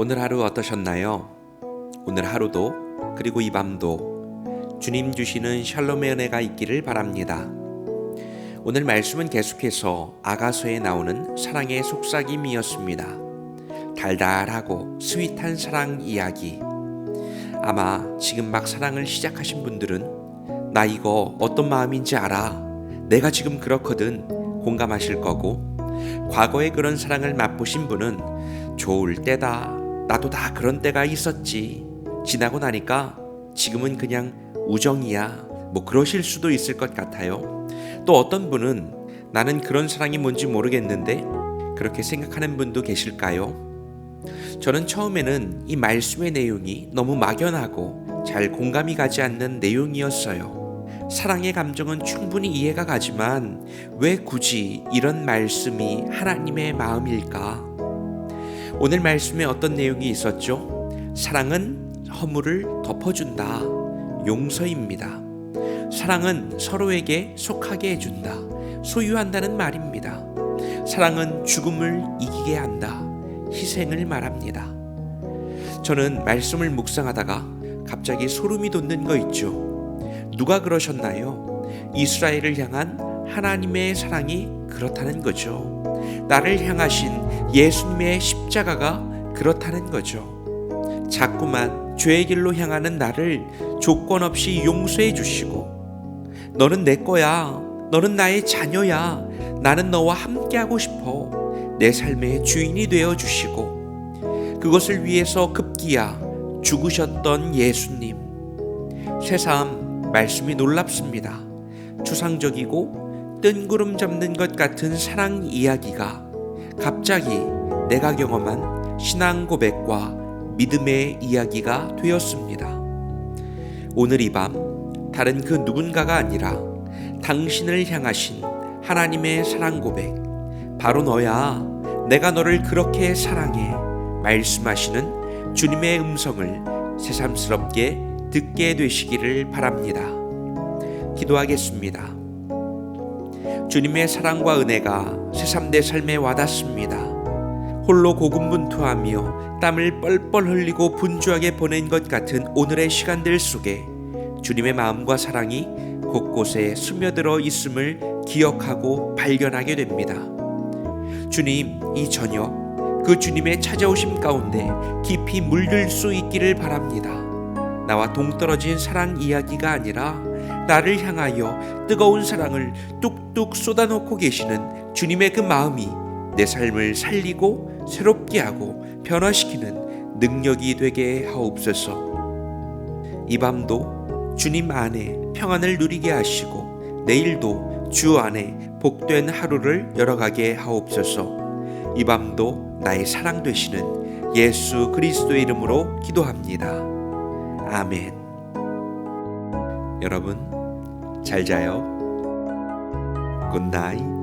오늘 하루 어떠셨나요? 오늘 하루도 그리고 이 밤도 주님 주시는 샬롬의 은혜가 있기를 바랍니다. 오늘 말씀은 계속해서 아가서에 나오는 사랑의 속삭임이었습니다. 달달하고 스윗한 사랑 이야기. 아마 지금 막 사랑을 시작하신 분들은 나 이거 어떤 마음인지 알아. 내가 지금 그렇거든. 공감하실 거고 과거에 그런 사랑을 맛보신 분은 좋을 때다. 나도 다 그런 때가 있었지. 지나고 나니까 지금은 그냥 우정이야. 뭐 그러실 수도 있을 것 같아요. 또 어떤 분은 나는 그런 사랑이 뭔지 모르겠는데 그렇게 생각하는 분도 계실까요? 저는 처음에는 이 말씀의 내용이 너무 막연하고 잘 공감이 가지 않는 내용이었어요. 사랑의 감정은 충분히 이해가 가지만 왜 굳이 이런 말씀이 하나님의 마음일까? 오늘 말씀에 어떤 내용이 있었죠? 사랑은 허물을 덮어준다. 용서입니다. 사랑은 서로에게 속하게 해준다. 소유한다는 말입니다. 사랑은 죽음을 이기게 한다. 희생을 말합니다. 저는 말씀을 묵상하다가 갑자기 소름이 돋는 거 있죠. 누가 그러셨나요? 이스라엘을 향한 하나님의 사랑이 그렇다는 거죠. 나를 향하신 예수님의 십자가가 그렇다는 거죠. 자꾸만 죄의 길로 향하는 나를 조건 없이 용서해 주시고 너는 내 거야. 너는 나의 자녀야. 나는 너와 함께하고 싶어. 내 삶의 주인이 되어 주시고 그것을 위해서 급기야 죽으셨던 예수님. 새삼 말씀이 놀랍습니다. 추상적이고 뜬구름 잡는 것 같은 사랑 이야기가 갑자기 내가 경험한 신앙 고백과 믿음의 이야기가 되었습니다. 오늘 이 밤 다른 그 누군가가 아니라 당신을 향하신 하나님의 사랑 고백 바로 너야 내가 너를 그렇게 사랑해 말씀하시는 주님의 음성을 새삼스럽게 듣게 되시기를 바랍니다. 기도하겠습니다. 주님의 사랑과 은혜가 새삼 내 삶에 와닿습니다. 홀로 고군분투하며 땀을 뻘뻘 흘리고 분주하게 보낸 것 같은 오늘의 시간들 속에 주님의 마음과 사랑이 곳곳에 스며들어 있음을 기억하고 발견하게 됩니다. 주님, 이 저녁 그 주님의 찾아오심 가운데 깊이 물들 수 있기를 바랍니다. 나와 동떨어진 사랑 이야기가 아니라 나를 향하여 뜨거운 사랑을 뚝뚝 쏟아놓고 계시는 주님의 그 마음이 내 삶을 살리고 새롭게 하고 변화시키는 능력이 되게 하옵소서. 이 밤도 주님 안에 평안을 누리게 하시고 내일도 주 안에 복된 하루를 열어가게 하옵소서. 이 밤도 나의 사랑 되시는 예수 그리스도의 이름으로 기도합니다. 아멘. 여러분 잘 자요. 굿나잇.